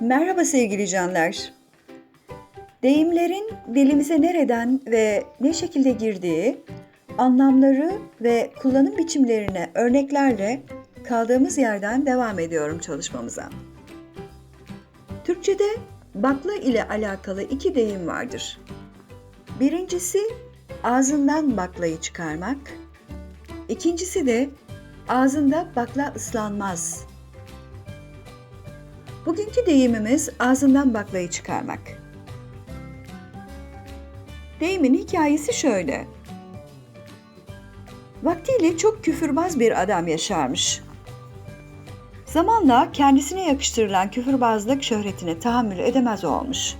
Merhaba sevgili canlar. Deyimlerin dilimize nereden ve ne şekilde girdiği, anlamları ve kullanım biçimlerine örneklerle kaldığımız yerden devam ediyorum çalışmamıza. Türkçede bakla ile alakalı iki deyim vardır. Birincisi ağzından baklayı çıkarmak, ikincisi de ağzında bakla ıslanmaz Bugünkü deyimimiz ağzından baklayı çıkarmak. Deyimin hikayesi şöyle. Vaktiyle çok küfürbaz bir adam yaşarmış. Zamanla kendisine yakıştırılan küfürbazlık şöhretine tahammül edemez olmuş.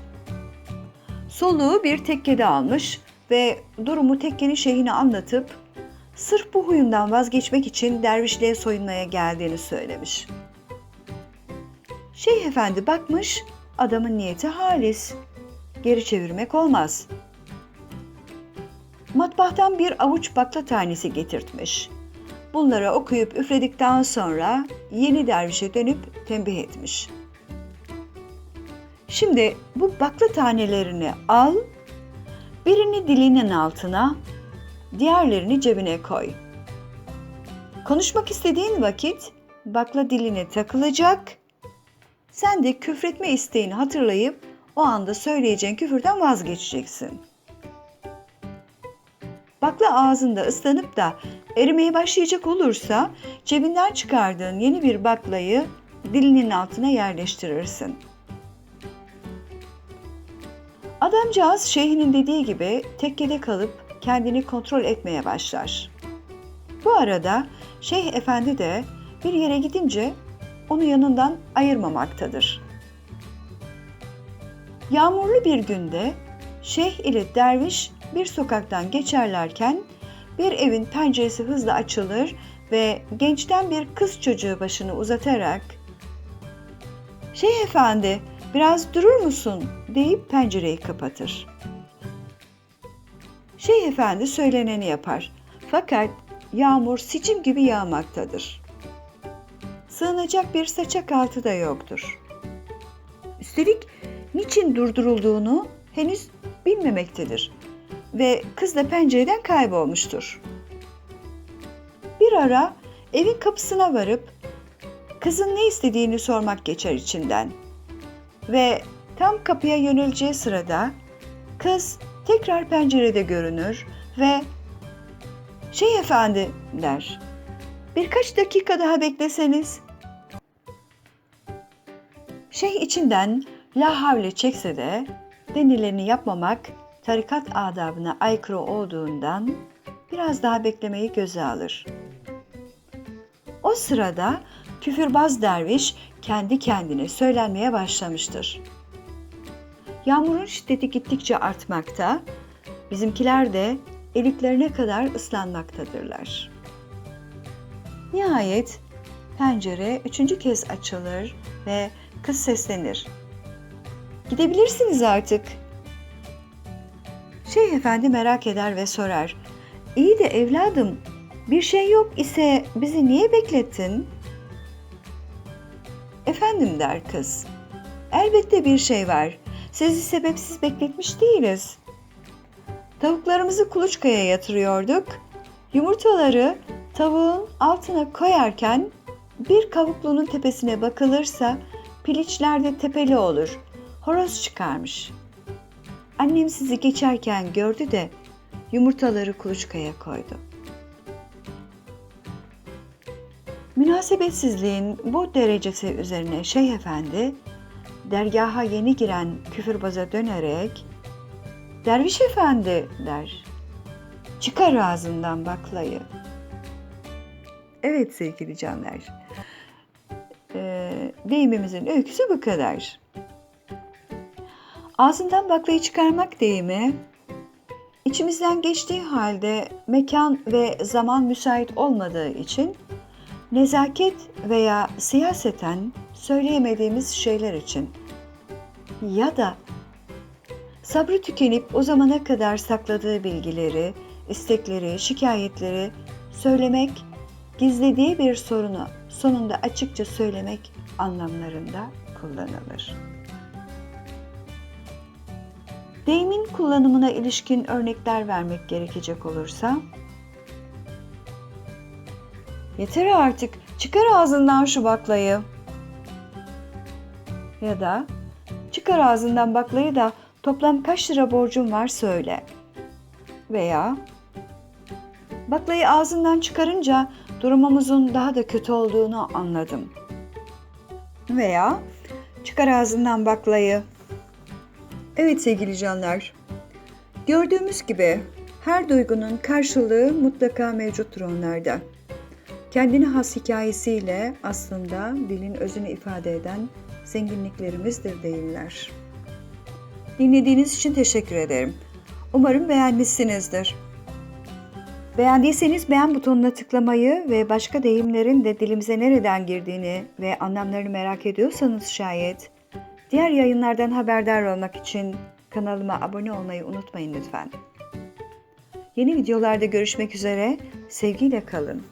Soluğu bir tekkede almış ve durumu tekkenin şeyhine anlatıp sırf bu huyundan vazgeçmek için dervişliğe soyunmaya geldiğini söylemiş.'' Şeyh efendi bakmış, adamın niyeti halis. Geri çevirmek olmaz. Matbahtan bir avuç bakla tanesi getirtmiş. Bunları okuyup üfledikten sonra yeni dervişe dönüp tembih etmiş. Şimdi bu bakla tanelerini al, birini dilinin altına, diğerlerini cebine koy. Konuşmak istediğin vakit bakla diline takılacak, sen de küfretme isteğini hatırlayıp o anda söyleyeceğin küfürden vazgeçeceksin. Bakla ağzında ıslanıp da erimeye başlayacak olursa cebinden çıkardığın yeni bir baklayı dilinin altına yerleştirirsin. Adamcağız şeyhinin dediği gibi tekkede kalıp kendini kontrol etmeye başlar. Bu arada şeyh efendi de bir yere gidince onu yanından ayırmamaktadır. Yağmurlu bir günde şeyh ile derviş bir sokaktan geçerlerken bir evin penceresi hızla açılır ve gençten bir kız çocuğu başını uzatarak ''Şeyh efendi biraz durur musun?'' deyip pencereyi kapatır. Şeyh efendi söyleneni yapar fakat yağmur sicim gibi yağmaktadır sığınacak bir saçak altı da yoktur. Üstelik niçin durdurulduğunu henüz bilmemektedir ve kız da pencereden kaybolmuştur. Bir ara evin kapısına varıp kızın ne istediğini sormak geçer içinden. Ve tam kapıya yöneleceği sırada kız tekrar pencerede görünür ve "Şey efendi" der. "Birkaç dakika daha bekleseniz Şeyh içinden la havle çekse de denileni yapmamak tarikat adabına aykırı olduğundan biraz daha beklemeyi göze alır. O sırada küfürbaz derviş kendi kendine söylenmeye başlamıştır. Yağmurun şiddeti gittikçe artmakta, bizimkiler de eliklerine kadar ıslanmaktadırlar. Nihayet pencere üçüncü kez açılır ve Kız seslenir. Gidebilirsiniz artık. Şeyh efendi merak eder ve sorar. İyi de evladım, bir şey yok ise bizi niye beklettin? Efendim der kız. Elbette bir şey var. Sizi sebepsiz bekletmiş değiliz. Tavuklarımızı kuluçkaya yatırıyorduk. Yumurtaları tavuğun altına koyarken bir kavuklunun tepesine bakılırsa Piliçlerde tepeli olur. Horoz çıkarmış. Annem sizi geçerken gördü de yumurtaları kuluçkaya koydu. Münasebetsizliğin bu derecesi üzerine Şeyh Efendi dergaha yeni giren küfürbaza dönerek Derviş Efendi der. Çıkar ağzından baklayı. Evet sevgili canlar deyimimizin öyküsü bu kadar. Ağzından baklayı çıkarmak deyimi, içimizden geçtiği halde mekan ve zaman müsait olmadığı için nezaket veya siyaseten söyleyemediğimiz şeyler için ya da sabrı tükenip o zamana kadar sakladığı bilgileri, istekleri, şikayetleri söylemek, gizlediği bir sorunu sonunda açıkça söylemek anlamlarında kullanılır. Deyimin kullanımına ilişkin örnekler vermek gerekecek olursa Yeter artık çıkar ağzından şu baklayı. Ya da çıkar ağzından baklayı da toplam kaç lira borcum var söyle. Veya baklayı ağzından çıkarınca durumumuzun daha da kötü olduğunu anladım. Veya çıkar ağzından baklayı. Evet sevgili canlar. Gördüğümüz gibi her duygunun karşılığı mutlaka mevcuttur onlarda. Kendine has hikayesiyle aslında dilin özünü ifade eden zenginliklerimizdir değiller. Dinlediğiniz için teşekkür ederim. Umarım beğenmişsinizdir. Beğendiyseniz beğen butonuna tıklamayı ve başka deyimlerin de dilimize nereden girdiğini ve anlamlarını merak ediyorsanız şayet diğer yayınlardan haberdar olmak için kanalıma abone olmayı unutmayın lütfen. Yeni videolarda görüşmek üzere, sevgiyle kalın.